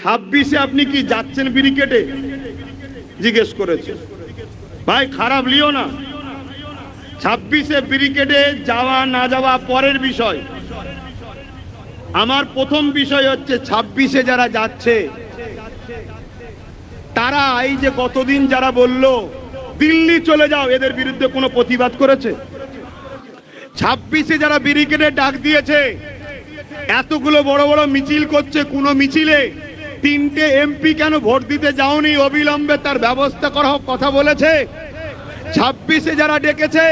ছাব্বিশে আপনি কি যাচ্ছেন ব্রিকেটে জিজ্ঞেস করেছে। ভাই, খারাপ লিও না। ছাব্বিশে ব্রিকেটে যাওয়া না যাওয়া পরের বিষয়। আমার প্রথম বিষয় হচ্ছে ছাব্বিশে যারা যাচ্ছে, তারা এই যে কতদিন যারা বলল, দিল্লি চলে যাও, এদের বিরুদ্ধে কোনো প্রতিবাদ করেছে? ছাব্বিশে যারা ব্রিকেটে ডাক দিয়েছে, এতগুলো বড় বড় মিছিল করছে কোনো মিছিলে তিনটে এমপি কেন ভোট দিতে যাওনি? অবিলম্বে তার ব্যবস্থা করা হোক, কথা বলেছে। ছাব্বিশে যারা ডেকেছে,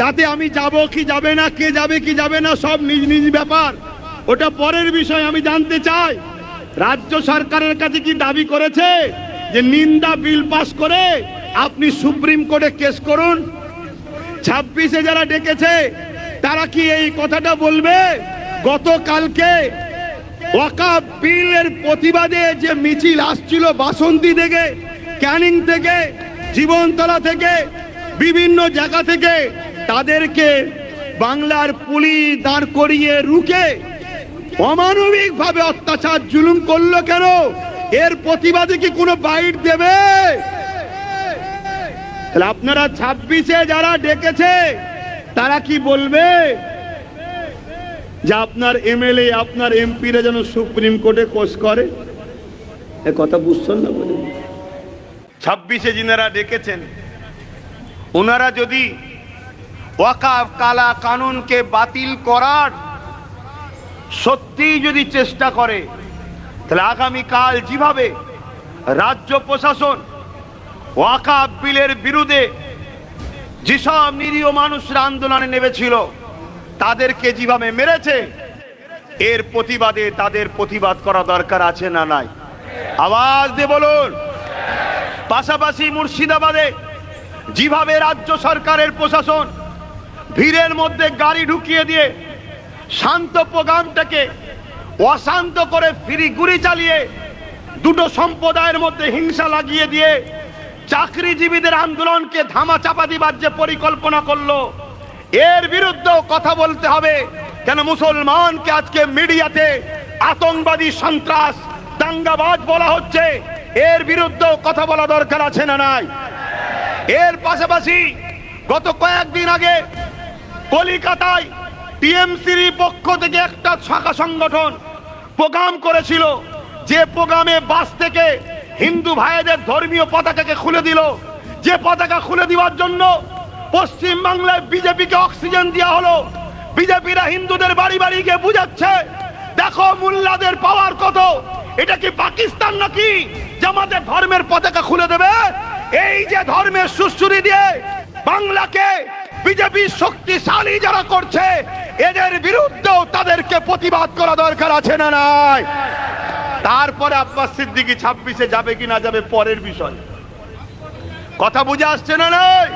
তাতে আমি যাব কি যাবে না, কে যাবে কি যাবে না, সব নিজ নিজ ব্যাপার। ওটা পরের বিষয়, আমি জানতে চাই। রাজ্য সরকারের কাছে কি দাবি করেছে যে নিন্দা বিল পাস করে আপনি সুপ্রিম কোর্টে কেস করুন? ছাব্বিশে যারা ডেকেছে, তারা কি এই কথাটা বলবে? গতকালকে ওয়াকাব বিলের প্রতিবাদে যে মিছিল আসছিল বাসন্তী থেকে, ক্যানিং থেকে, জীবনতলা থেকে, বিভিন্ন জায়গা থেকে, তাদেরকে বাংলার পুলিশ দাঁড় করিয়ে রুখে অমানবিক ভাবে অত্যাচার জুলুম করল কেন? এর প্রতিবাদে কি কোনো বাইট দেবে? তাহলে আপনারা ছাব্বিশে যারা ডেকেছে, তারা কি বলবে? যে আপনার এমএলএ আপনার এমপিরা যেন সুপ্রিম কোর্টে কোষ করে। এ কথা বুঝছেন না বলে? ছাব্বিশে যিনারা ডেকেছেন, ওনারা যদি ওয়াকাফ, কালা কানুনকে বাতিল করার সত্যিই যদি চেষ্টা করে, তাহলে আগামীকাল যেভাবে রাজ্য প্রশাসন ওয়াকাফ বিলের বিরুদ্ধে যেসব নিরীহ মানুষরা আন্দোলনে নেমেছিল তাদেরকে যেভাবে মেরেছে। এর প্রতিবাদে তাদের প্রতিবাদ করা দরকার আছে না নাই? আওয়াজ দিয়ে বলুন। পাশাপাশি মুর্শিদাবাদে যেভাবে রাজ্য সরকারের প্রশাসন ভিড়ের মধ্যে গাড়ি ঢুকিয়ে দিয়ে শান্ত প্রোগ্রামটাকে অশান্ত করে ফিরি গুলি চালিয়ে দুটো সম্প্রদায়ের মধ্যে হিংসা লাগিয়ে দিয়ে চাকরিজীবীদের আন্দোলনকে ধামা চাপা দিবার যে পরিকল্পনা করল এর বিরুদ্ধেও কথা বলতে হবে। কেন মুসলমানকে আজকে মিডিয়াতে আতঙ্কবাদী সন্ত্রাস, দাঙ্গাবাজ বলা হচ্ছে? এর বিরুদ্ধেও কথা বলা দরকার আছে না নাই? এর পাশাপাশি গত কয়েকদিন আগে কলিকাতায় টিএমসির পক্ষ থেকে একটা শাখা সংগঠন প্রোগ্রাম করেছিল। যে প্রোগ্রামে বাস থেকে হিন্দু ভাইদের ধর্মীয় পতাকাকে খুলে দিল। যে পতাকা খুলে দেওয়ার জন্য পশ্চিম বাংলায় বিজেপিকে অক্সিজেন দেওয়া হলো। বিজেপিরা হিন্দুদের বাড়ি বাড়ি গিয়ে বুঝাচ্ছে, দেখো মুল্লাদের পাওয়ার কত। এটা কি পাকিস্তান নাকি? যে আমাদের ধর্মের পতাকা খুলে দেবে। এই যে ধর্মের সুশ্রুতি দিয়ে বাংলাকে বিজেপি শক্তিশালী যারা করছে, এদের বিরুদ্ধেও তাদেরকে প্রতিবাদ করা দরকার আছে না নাই? তারপরে আব্বাস সিদ্দিকি ছাব্বিশে যাবে কি না যাবে পরের বিষয়। কথা বুঝে আসছে না নয়